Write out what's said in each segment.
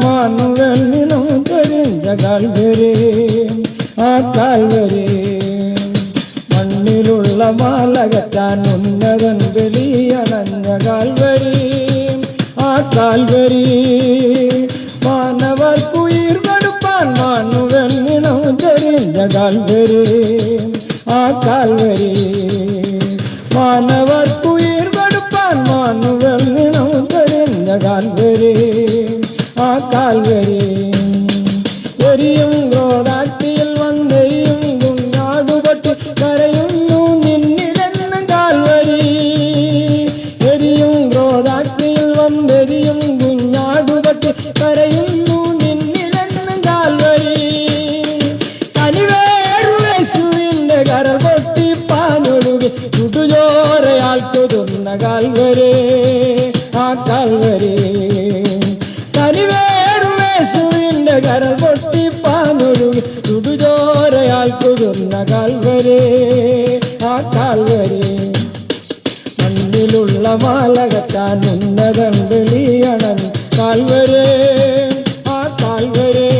Manual നിന്നും തെരിഞ്ഞ കാൽവരെ ആ കാൽവരെ മണ്ണിലുള്ള മാലകറ്റാൻ ഉന്നതൻ വെളിയണഞ്ഞ കാൽവരി ആ കാൽവരി മാനവർക്കുയിർ കൊടുപ്പാൻ മാനുവൽ നിന്നും തെരിഞ്ഞ കാൽവരി ആ കാൽവരി മാനവർക്കുയിർ കൊടുപ്പാൻ മാനുവൽ നിന്നും തെരിഞ്ഞ കാൽവരി ആ കാൽവരി. എരിയും ഗോദാട്ടിയിൽ വന്നെയും കുഞ്ഞാടുപട്ടി കരയുന്നു നിന്നിടന്ന് കാൽവരി. എരിയും ഗോദാട്ടിയിൽ വന്നെരിയും കുഞ്ഞാടുപട്ടി കരയുന്നു നിന്നിലെന്നും കാൽവരി. കനിവേറുവേശുവിന്റെ കരൾ പൊട്ടി പാനൊഴുകി ചുടുചോരയാൽ കൊതുന്ന കാൽവരെ. ആ കാൽവരെ. ചുടുചോരയാൽ കൊതുന്ന കാൽവരെ ആ കാൽവരെ മണ്ണിലുള്ള മാലകത്താൻ ഉന്നതൻ വെളിയണൻ കാൽവരെ ആ കാൽവരെ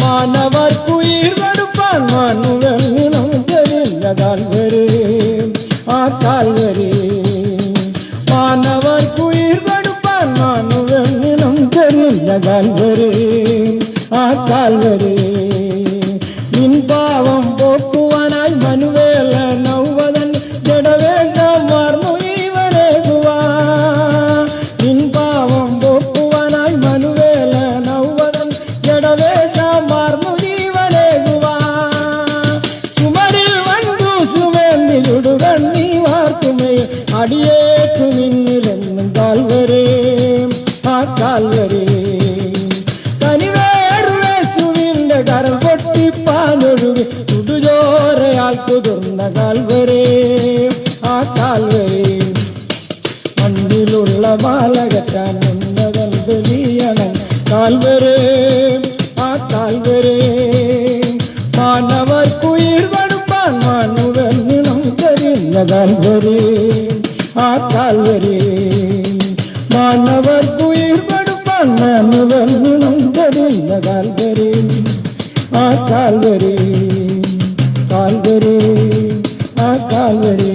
മാനവർക്കുയിർ കൊടുപ്പാൻ മണ്ണുകൾ നിണം തെരില്ല കാൽവരെ ആ കാൽവരെ മാനവർക്കുയിർ കൊടുപ്പാൻ മണ്ണുകൾ നിണം തെരില്ല കാൽവരെ ആ കാൽവരെ നിൻ വാർത്തുമേ അടിയേറ്റു നിന്നിലെന്നും കാൽവരേ ആ കാൽവരേ. കനിവേറുവേശുവിന്റെ കരം പൊട്ടിപ്പാനൊഴുകി കുടുജോരയാൽ കുതിർന്ന കാൽവരേ ആ കാൽവരേ. മണ്ണിലുള്ള മാലകറ്റാൻ ഉന്നതൻ ആ കാൽവരേ. കരിഞ്ഞ കാൽവരേ ആ കാൽവരേ. മാനവർക്കുയിർ കൊടുപ്പാൻ മാനുവൽ നിണം കരിഞ്ഞ കാൽവരേ. ആ കാൽവരേ കാൽവരേ ആ കാൽവരേ.